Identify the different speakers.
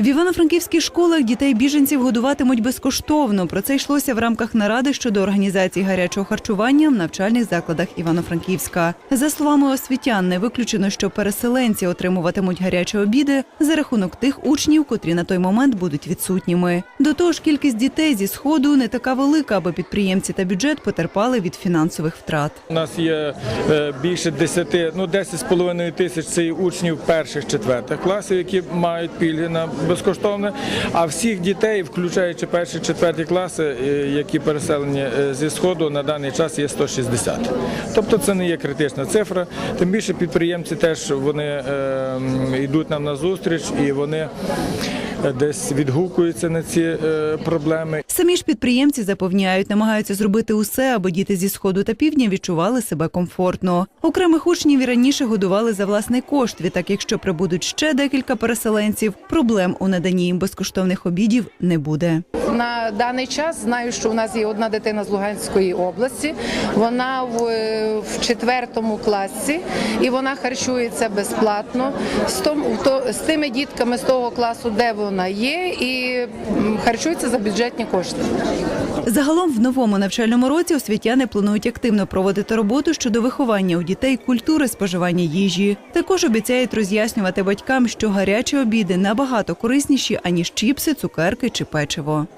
Speaker 1: В івано-франківських школах дітей біженців годуватимуть безкоштовно. Про це йшлося в рамках наради щодо організації гарячого харчування в навчальних закладах Івано-Франківська. За словами освітян, не виключено, що переселенці отримуватимуть гарячі обіди за рахунок тих учнів, котрі на той момент будуть відсутніми. До того ж, кількість дітей зі сходу не така велика, аби підприємці та бюджет потерпали від фінансових втрат.
Speaker 2: У нас є е, більше 10, ну 10,5 тисяч це учнів перших четвертих класів, які мають пільги на безкоштовне. А всіх дітей, включаючи перші четверті класи, е, які переселені е, зі сходу, на даний час є 160. Тобто це не є критична цифра. Тим більше підприємці теж вони е, йдуть нам на зустріч і вони десь відгукуються на ці е, проблеми.
Speaker 1: Самі ж підприємці запевняють, намагаються зробити усе, аби діти зі сходу та півдня відчували себе комфортно. Окремих учнів і раніше годували за власний кошт. Відтак, якщо прибудуть ще декілька переселенців, проблем у наданні їм безкоштовних обідів не буде.
Speaker 3: На даний час знаю, що у нас є одна дитина з Луганської області. Вона в, е, в четвертому класі і вона харчується безплатно з, том, то, з тими дітками з того класу, де вона є, і харчується за бюджетні кошти.
Speaker 1: Загалом в новому навчальному році освітяни планують активно проводити роботу щодо виховання у дітей культури споживання їжі. Також обіцяють роз'яснювати батькам, що гарячі обіди набагато корисніші аніж чіпси, цукерки чи печиво.